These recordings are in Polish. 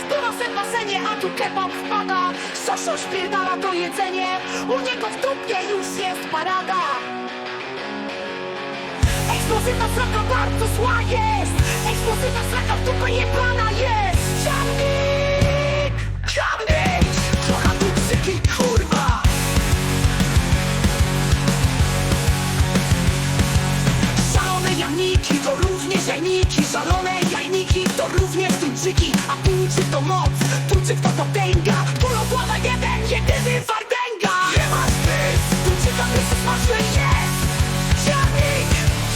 Masz w basenie, a tu kebab wpada Sosio śpierdala to jedzenie U niego w dupie już jest parada Eksplozywna sraka bardzo zła jest Eksplozywna sraka w dupę jebana jest Ciągnik! Ciągnik! Trochę dupsyki, kurwa! Szalone jamniki to również jajniki Szalone również tuńczyki A tuńczyk to moc, tuńczyk to potęga Kulotława jeden, jedyny wardęga Nie masz pysk, tuńczyka pysk smaczny jest. Ziarnik,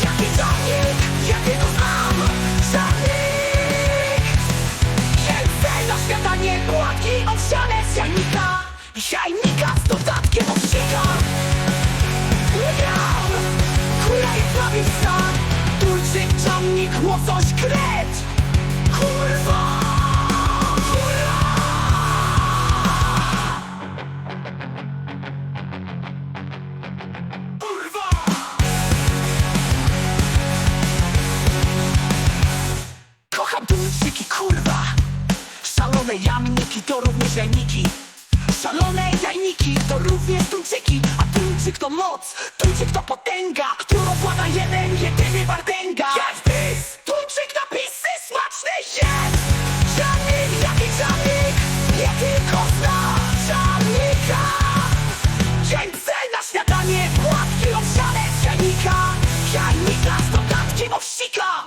jaki ziarnik, jakiego znam. Ziarnik Więcej na śniadanie płatki owsiane z jajnika Jajnika z dodatkiem owsika! Kula jest prawie stan. Turczyk, czamnik, łosoś, kret Szalone jamniki to również jajniki. Szalone jajniki to również tuńczyki. A tuńczyk to moc, tuńczyk to potęga smaczny jest Żadnik, jaki żadnik, nie tylko zna żadnika Dzięce na śniadanie, płatki owsiane z jajnika Jajnika z dodatkiem owsika